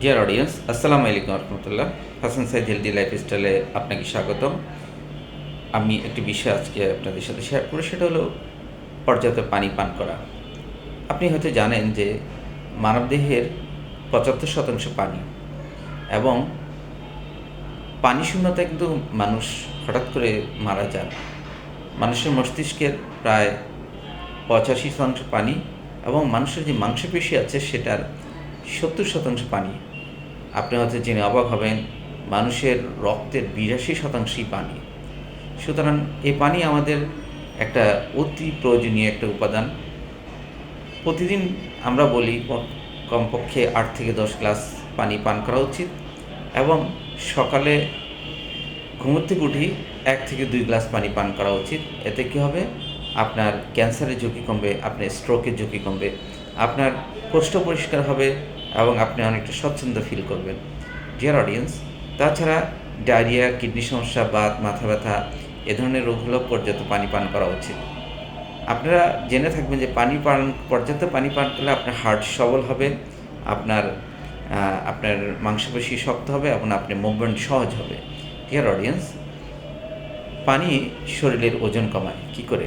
Deer audience আসসালামু আলাইকুম Rahmatullah Hasan Saeed healthy life স্টাইলে আপনাকে স্বাগতম। আমি একটি বিষয় আজকে আপনাদের সাথে শেয়ার করি সেটা হলো পর্যাপ্ত পানি পান করা। আপনি হয়তো জানেন যে মানবদেহের পঁচাত্তর শতাংশ পানি এবং পানি শূন্যতায় কিন্তু মানুষ হঠাৎ করে মারা যান। মানুষের মস্তিষ্কের প্রায় পঁচাশি শতাংশ পানি এবং মানুষের যে মাংসপেশি আছে সেটার সত্তর শতাংশ পানি। আপনি হয়তো জেনে অবাক হবেন, মানুষের রক্তের বিরাশি শতাংশই পানি। সুতরাং এই পানি আমাদের একটা অতি প্রয়োজনীয় একটা উপাদান। প্রতিদিন আমরা বলি, কমপক্ষে আট থেকে দশ গ্লাস পানি পান করা উচিত এবং সকালে ঘুমোর থেকে উঠি এক থেকে দুই গ্লাস পানি পান করা উচিত। এতে কী হবে? আপনার ক্যান্সারের ঝুঁকি কমবে, আপনার স্ট্রোকের ঝুঁকি কমবে, আপনার কোষ্ঠ পরিষ্কার হবে এবং আপনি অনেকটা স্বচ্ছন্দ ফিল করবেন। ডিয়ার অডিয়েন্স তাছাড়া ডায়রিয়া কিডনি সমস্যা, বাত, মাথা ব্যথা, এ ধরনের রোগগুলো পর্যাপ্ত পানি পান করা উচিত। আপনারা জেনে থাকবেন যে পানি পান, পর্যাপ্ত পানি পান করলে আপনার হার্ট সবল হবে, আপনার আপনার মাংসপেশি শক্ত হবে এবং আপনার মুভমেন্ট সহজ হবে। ডিয়ার অডিয়েন্স পানি শরীরের ওজন কমায়। কি করে?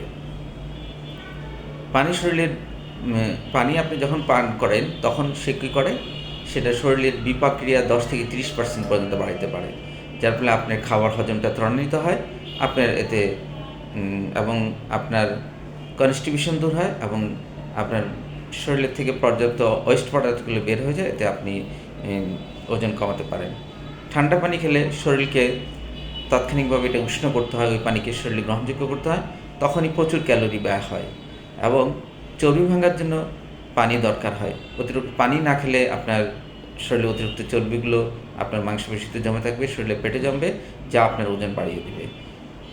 পানি শরীরের পানি আপনি যখন পান করেন, তখন সে কী করে? সেটা শরীরের বিপাক ক্রিয়া দশ থেকে তিরিশ পার্সেন্ট পর্যন্ত বাড়াতে পারে। যার ফলে আপনার খাবার হজমটা ত্বরান্বিত হয়, আপনার এতে এবং আপনার কনস্টিবিউশন দূর হয়, এবং আপনার শরীরের থেকে পর্যাপ্ত ওয়েস্ট পদার্থগুলো বের হয়ে যায়, এতে আপনি ওজন কমাতে পারেন। ঠান্ডা পানি খেলে শরীরকে তাৎক্ষণিকভাবে এটা উষ্ণ করতে হয়, ওই পানিকে শরীরে গ্রহণযোগ্য করতে হয়, তখনই প্রচুর ক্যালোরি ব্যয় হয়। এবং চর্বি ভাঙার জন্য পানি দরকার হয়। অতিরিক্ত পানি না খেলে আপনার শরীরে অতিরিক্ত চর্বিগুলো আপনার মাংসপেশিতে জমে থাকবে, শরীরে পেটে জমবে, যা আপনার ওজন বাড়িয়ে দেবে।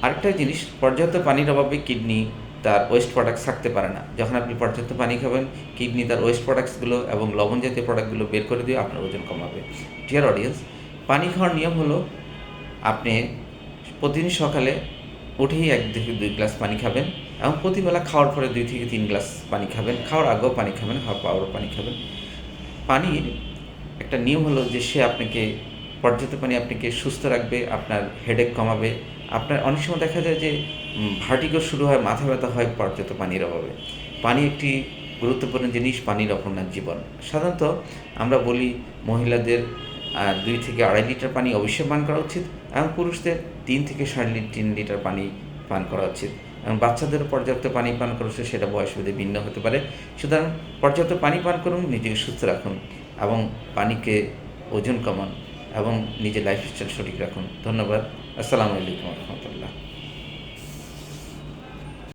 আরেকটা জিনিস, পর্যাপ্ত পানির অভাবে কিডনি তার ওয়েস্ট প্রোডাক্টস থাকতে পারে না। যখন আপনি পর্যাপ্ত পানি খাবেন, কিডনি তার ওয়েস্ট প্রোডাক্টসগুলো এবং লবণ জাতীয় প্রোডাক্টগুলো বের করে দিয়ে আপনার ওজন কমাবে। ডিয়ার অডিয়েন্স পানি খাওয়ার নিয়ম হলো, আপনি প্রতিদিন সকালে উঠেই এক দুই গ্লাস পানি খাবেন। এবং প্রতিবেলা খাওয়ার পরে দুই থেকে তিন গ্লাস পানি খাবেন। খাওয়ার আগেও পানি খাবেন, খাওয়ার পরও পানি খাবেন। পানির একটা নিয়ম হলো যে সে আপনাকে, পর্যাপ্ত পানি আপনাকে সুস্থ রাখবে, আপনার হেডেক কমাবে। আপনার অনেক সময় দেখা যায় যে ভার্টিগো শুরু হয়, মাথা ব্যথা হয়, পর্যাপ্ত পানির অভাবে। পানি একটি গুরুত্বপূর্ণ জিনিস, পানির অপর্ণার জীবন। সাধারণত আমরা বলি মহিলাদের দুই থেকে আড়াই লিটার পানি অবশ্যই পান করা উচিত এবং পুরুষদের তিন থেকে সাড়ে তিন লিটার পানি পান করা উচিত। এবং বাচ্চাদের পর্যাপ্ত পানি পান করা সেটা সেটা বয়সভেদে ভিন্ন হতে পারে। সুতরাং পর্যাপ্ত পানি পান করুন, নিজেকে সুস্থ রাখুন এবং পানিকে ওজন কমান এবং নিজের লাইফস্টাইল সঠিক রাখুন। ধন্যবাদ। আসসালামু আলাইকুম রহমতুল্লাহ।